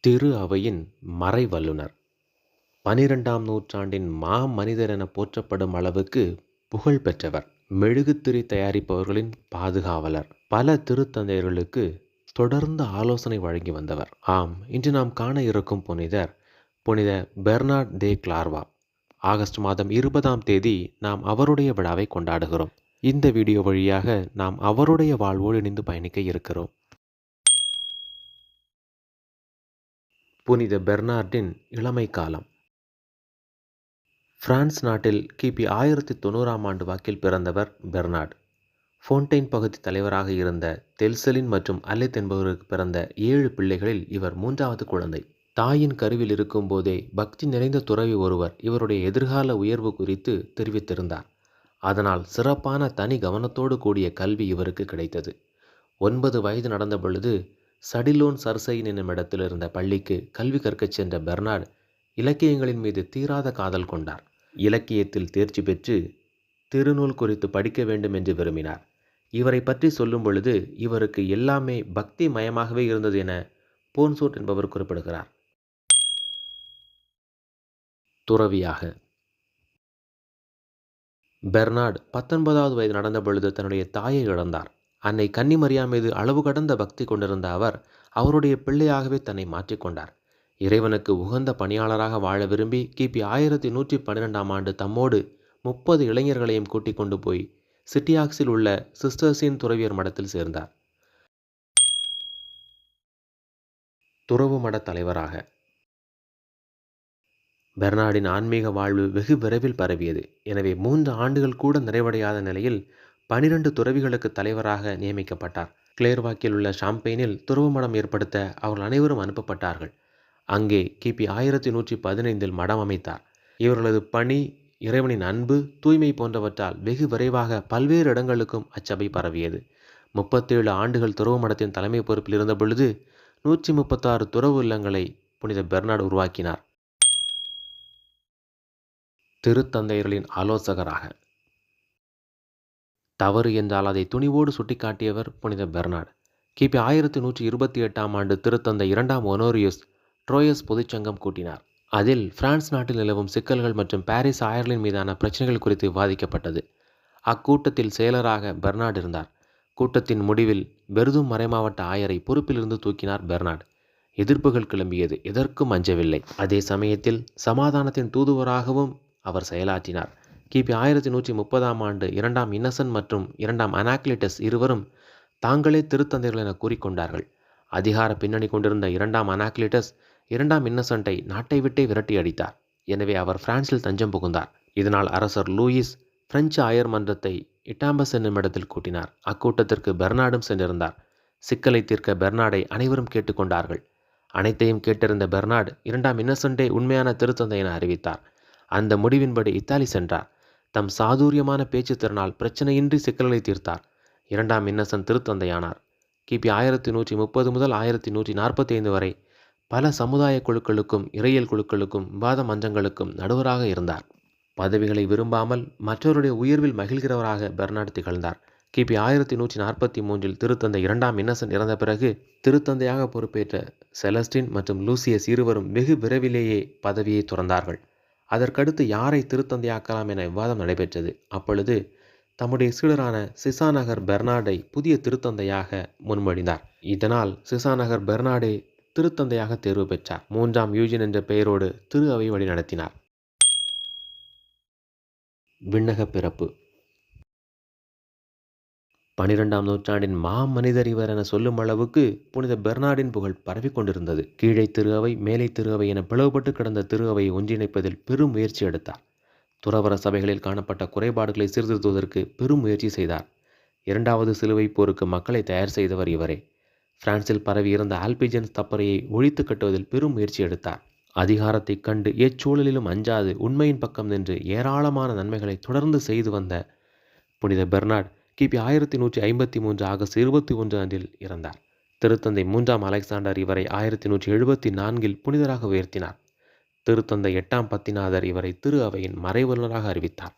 திரு அவையின் மறைவல்லுனர். பனிரெண்டாம் நூற்றாண்டின் மா மனிதர் என போற்றப்படும் அளவுக்கு புகழ் பெற்றவர். மெழுகுத்திரி தயாரிப்பவர்களின் பாதுகாவலர். பல திருத்தந்தையர்களுக்கு தொடர்ந்து ஆலோசனை வழங்கி வந்தவர். ஆம் இன்று நாம் காண இருக்கும் புனிதர் புனித பெர்னார்ட் தே கிளார்வா. ஆகஸ்ட் மாதம் இருபதாம் தேதி நாம் அவருடைய விழாவை கொண்டாடுகிறோம். இந்த வீடியோ வழியாக நாம் அவருடைய வாழ்வோடு இணைந்து பயணிக்க இருக்கிறோம். புனித பெர்னார்டின் இளமை காலம். பிரான்ஸ் நாட்டில் கிபி ஆயிரத்தி தொண்ணூறாம் ஆண்டு வாக்கில் பிறந்தவர் பெர்னார்ட். ஃபோன்டைன் பகுதி தலைவராக இருந்த தெல்சலின் மற்றும் அலெத் என்பவருக்கு பிறந்த ஏழு பிள்ளைகளில் இவர் மூன்றாவது குழந்தை. தாயின் கருவில் இருக்கும்போதே பக்தி நிறைந்த துறவி ஒருவர் இவருடைய எதிர்கால உயர்வு குறித்து தெரிவித்திருந்தார். அதனால் சிறப்பான தனி கவனத்தோடு கூடிய கல்வி இவருக்கு கிடைத்தது. ஒன்பது வயது நடந்த பொழுது சடிலோன் சர்சைன் என்னும் இடத்தில் இருந்த பள்ளிக்கு கல்வி கற்கச் சென்ற பெர்னார்ட் இலக்கியங்களின் மீது தீராத காதல் கொண்டார். இலக்கியத்தில் தேர்ச்சி பெற்று திருநூல் குறித்து படிக்க வேண்டும் என்று விரும்பினார். இவரை பற்றி சொல்லும் பொழுது இவருக்கு எல்லாமே பக்தி மயமாகவே இருந்தது என போன்சோட் என்பவர் குறிப்பிடுகிறார். துறவியாக பெர்னார்ட் பத்தொன்பதாவது வயது நடந்த பொழுது தன்னுடைய தாயை இழந்தார். அன்னை கன்னிமரியா மீது அளவு கடந்த பக்தி கொண்டிருந்த அவர் அவருடைய பிள்ளையாகவே தன்னை மாற்றிக்கொண்டார் இறைவனுக்கு உகந்த பணியாளராக வாழ விரும்பி கிபி ஆயிரத்தி நூற்றி பன்னிரெண்டாம் ஆண்டு தம்மோடு முப்பது இளைஞர்களையும் கூட்டிக் கொண்டு போய் சிட்டியாக்ஸில் உள்ள சிஸ்டர்ஸின் துறவியர் மடத்தில் சேர்ந்தார். துறவு மட தலைவராக. பெர்னாடின் ஆன்மீக வாழ்வு வெகு விரைவில் பரவியது. எனவே மூன்று ஆண்டுகள் கூட நிறைவடையாத நிலையில் பனிரெண்டு துறவிகளுக்கு தலைவராக நியமிக்கப்பட்டார். கிளேர்வாக்கில் உள்ள ஷாம்பெயினில் துறவு மடம் ஏற்படுத்த அவர்கள் அனைவரும் அனுப்பப்பட்டார்கள். அங்கே கிபி ஆயிரத்தி நூற்றி பதினைந்தில் மடம் அமைத்தார். இவர்களது பணி இறைவனின் அன்பு தூய்மை போன்றவற்றால் வெகு விரைவாக பல்வேறு இடங்களுக்கும் அச்சபை பரவியது. முப்பத்தேழு ஆண்டுகள் துறவு மடத்தின் தலைமை பொறுப்பில் இருந்த பொழுது நூற்றி முப்பத்தாறு துறவு இல்லங்களை புனித பெர்னார்டு உருவாக்கினார். திருத்தந்தையர்களின் ஆலோசகராக தவறு என்றால் அதை துணிவோடு சுட்டிக்காட்டியவர் புனித பெர்னார்டு. கிபி ஆயிரத்தி நூற்றி இருபத்தி எட்டாம் ஆண்டு திருத்தந்தை இரண்டாம் ஒனோரியோஸ் ட்ரோயஸ் பொதுச்சங்கம் கூட்டினார். அதில் பிரான்ஸ் நாட்டில் நிலவும் சிக்கல்கள் மற்றும் பாரிஸ் அயர்லின் மீதான பிரச்சனைகள் குறித்து விவாதிக்கப்பட்டது. அக்கூட்டத்தில் செயலராக பெர்னார்டு இருந்தார். கூட்டத்தின் முடிவில் பெருதும் மறைமாவட்ட ஆயரை பொறுப்பிலிருந்து தூக்கினார் பெர்னார்டு. எதிர்ப்புகள் கிளம்பியது எதற்கும் அஞ்சவில்லை. அதே சமயத்தில் சமாதானத்தின் தூதுவராகவும் அவர் செயலாற்றினார். கிபி ஆயிரத்தி நூற்றி முப்பதாம் ஆண்டு இரண்டாம் இன்னசன் மற்றும் இரண்டாம் அனாக்லிட்டஸ் இருவரும் தாங்களே திருத்தந்தைகள் என கூறிக்கொண்டார்கள். அதிகார பின்னணி கொண்டிருந்த இரண்டாம் அனாக்லிட்டஸ் இரண்டாம் இன்னசென்ட்டை நாட்டை விட்டே விரட்டி அடித்தார். எனவே அவர் பிரான்சில் தஞ்சம் புகுந்தார். இதனால் அரசர் லூயிஸ் பிரெஞ்சு ஆயர் மன்றத்தை இட்டாம்பஸ் என்னும் இடத்தில் கூட்டினார். அக்கூட்டத்திற்கு பெர்னாடும் சென்றிருந்தார். சிக்கலை தீர்க்க பெர்னாடை அனைவரும் கேட்டுக்கொண்டார்கள். அனைத்தையும் கேட்டிருந்த பெர்னாட் இரண்டாம் இன்னசென்ட்டே உண்மையான திருத்தந்தை என அறிவித்தார். அந்த முடிவின்படி இத்தாலி சென்றார். தம் சாதுரியமான பேச்சு திறனால் பிரச்சனையின்றி சிக்கல்களை தீர்த்தார். இரண்டாம் இன்னசன் திருத்தந்தையானார். கிபி ஆயிரத்தி நூற்றி முப்பது முதல் ஆயிரத்தி நூற்றி நாற்பத்தி ஐந்து வரை பல சமுதாய குழுக்களுக்கும் இறையியல் குழுக்களுக்கும் விவாத மன்றங்களுக்கும் நடுவராக இருந்தார். பதவிகளை விரும்பாமல் மற்றவருடைய உயர்வில் மகிழ்கிறவராக பெர்னாட் திகழ்ந்தார். கிபி ஆயிரத்தி நூற்றி நாற்பத்தி மூன்றில் திருத்தந்தை இரண்டாம் இன்னசன் இறந்த பிறகு திருத்தந்தையாக பொறுப்பேற்ற செலஸ்டின் மற்றும் லூசியஸ் இருவரும் வெகு விரைவிலேயே பதவியை துறந்தார்கள். அதற்கடுத்து யாரை திருத்தந்தையாக்கலாம் என விவாதம் நடைபெற்றது. அப்பொழுது தம்முடைய சீடரான சிசாநகர் பெர்னார்டை புதிய திருத்தந்தையாக முன்மொழிந்தார். இதனால் சிசாநகர் பெர்னார்டே திருத்தந்தையாக தேர்வு பெற்றார். மூன்றாம் யூஜின் என்ற பெயரோடு திரு அவை வழி நடத்தினார் விண்ணக பிறப்பு. பனிரெண்டாம் நூற்றாண்டின் மாமனிதர் இவர் என சொல்லும் அளவுக்கு புனித பெர்னாடின் புகழ் பரவி கொண்டிருந்தது. கீழே திரு அவை மேலை திரு அவை என பிளவுபட்டு கிடந்த திரு அவையை ஒன்றிணைப்பதில் பெரும் முயற்சி எடுத்தார். துறவர சபைகளில் காணப்பட்ட குறைபாடுகளை சீர்திருத்துவதற்கு பெரும் முயற்சி செய்தார். இரண்டாவது சிலுவை போருக்கு மக்களை தயார் செய்தவர் இவரே. பிரான்சில் பரவியிருந்த ஆல்பிஜன்ஸ் தப்பறையை ஒழித்து கட்டுவதில் பெரும் முயற்சி எடுத்தார். அதிகாரத்தைக் கண்டு எச்சூழலிலும் அஞ்சாது உண்மையின் பக்கம் நின்று ஏராளமான நன்மைகளை தொடர்ந்து செய்து வந்த புனித பெர்னார்ட் கிபி ஆயிரத்தி நூற்றி ஐம்பத்தி மூன்று ஆகஸ்ட் இருபத்தி ஒன்று இறந்தார். திருத்தந்தை மூன்றாம் அலெக்சாண்டர் இவரை ஆயிரத்தி நூற்றி எழுபத்தி நான்கில் புனிதராக உயர்த்தினார். திருத்தந்தை எட்டாம் பத்திநாதர் இவரை திரு அவையின் மறைவல்லராக அறிவித்தார்.